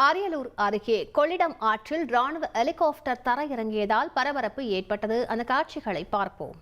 அரியலூர் அருகே கொள்ளிடம் ஆற்றில் ராணுவ ஹெலிகாப்டர் தரையிறங்கியதால் பரபரப்பு ஏற்பட்டது. அந்த காட்சிகளை பார்ப்போம்.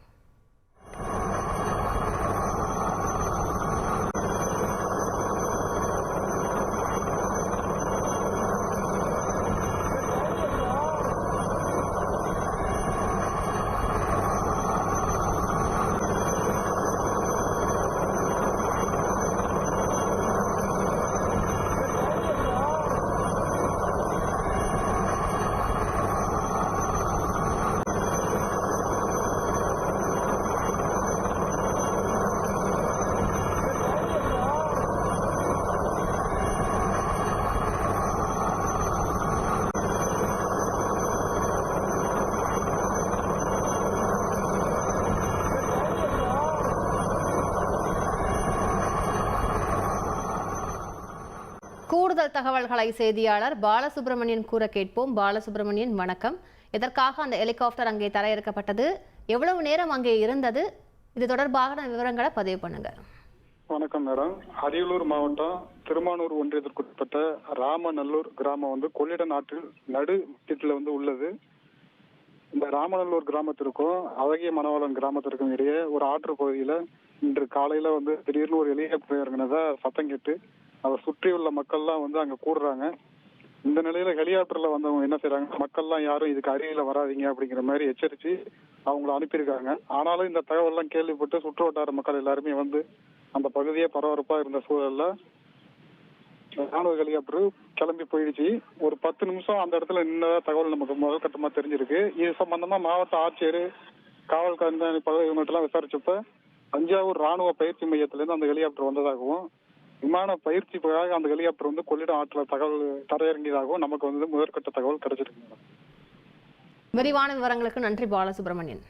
கூடுதல் தகவல்களை செய்தியாளர் பாலசுப்ரமணியன் கூற கேட்போம். பாலசுப்ரமணியன் வணக்கம். இதற்காக அந்த ஹெலிகாப்டர் அங்கே தரையிறக்கப்பட்டது? எவ்வளவு நேரம் அங்கே இருந்தது? இது தொடர்பாக விவரங்களை பதிவு பண்ணுங்க. வணக்கம் மேடம். அரியலூர் மாவட்டம் திருமானூர் ஒன்றியத்திற்குட்பட்ட ராமநல்லூர் கிராமம் வந்து கொள்ளிட நாட்டில் நடு திட்டில் வந்து உள்ளது. இந்த ராமநல்லூர் கிராமத்திற்கும் அழகிய மணவாளன் கிராமத்திற்கும் இடையே ஒரு ஆற்று பகுதியில இன்று காலையில வந்து திடீர்னு ஒரு ஹெலிகாப்டர் இறங்கினதா சத்தம் கேட்டு அதை சுற்றியுள்ள மக்கள்லாம் வந்து அங்க கூடுறாங்க. இந்த நிலையில ஹெலிகாப்டர்ல வந்தவங்க என்ன செய்யறாங்க மக்கள்லாம் யாரும் இதுக்கு அருகில வராதீங்க அப்படிங்கிற மாதிரி எச்சரிச்சு அவங்கள அனுப்பியிருக்காங்க. ஆனாலும் இந்த தகவல்லாம் கேள்விப்பட்டு சுற்று வட்டார மக்கள் எல்லாருமே வந்து அந்த பகுதியே பரபரப்பா இருந்த சூழல்ல ராணுவ ஹெலிகாப்டர் கிளம்பி போயிடுச்சு. ஒரு பத்து நிமிஷம் அந்த இடத்துல நின்னதா தகவல் நமக்கு முதல் கட்டமா தெரிஞ்சிருக்கு. இது சம்பந்தமா மாவட்ட ஆட்சியர் காவல் கண்காணிப்பாளர் இவங்ககிட்ட விசாரிச்சப்ப தஞ்சாவூர் ராணுவ பயிற்சி மையத்திலிருந்து அந்த ஹெலிகாப்டர் வந்ததாகவும் விமான பயிற்சிக்காக அந்த ஹெலிகாப்டர் வந்து கொள்ளிடம் ஆற்றில் தகவல் தரையிறங்கியதாகவும் நமக்கு வந்து முதற்கட்ட தகவல் கிடைச்சிருக்கு. விரிவான விவரங்களுக்கு நன்றி பாலசுப்ரமணியன்.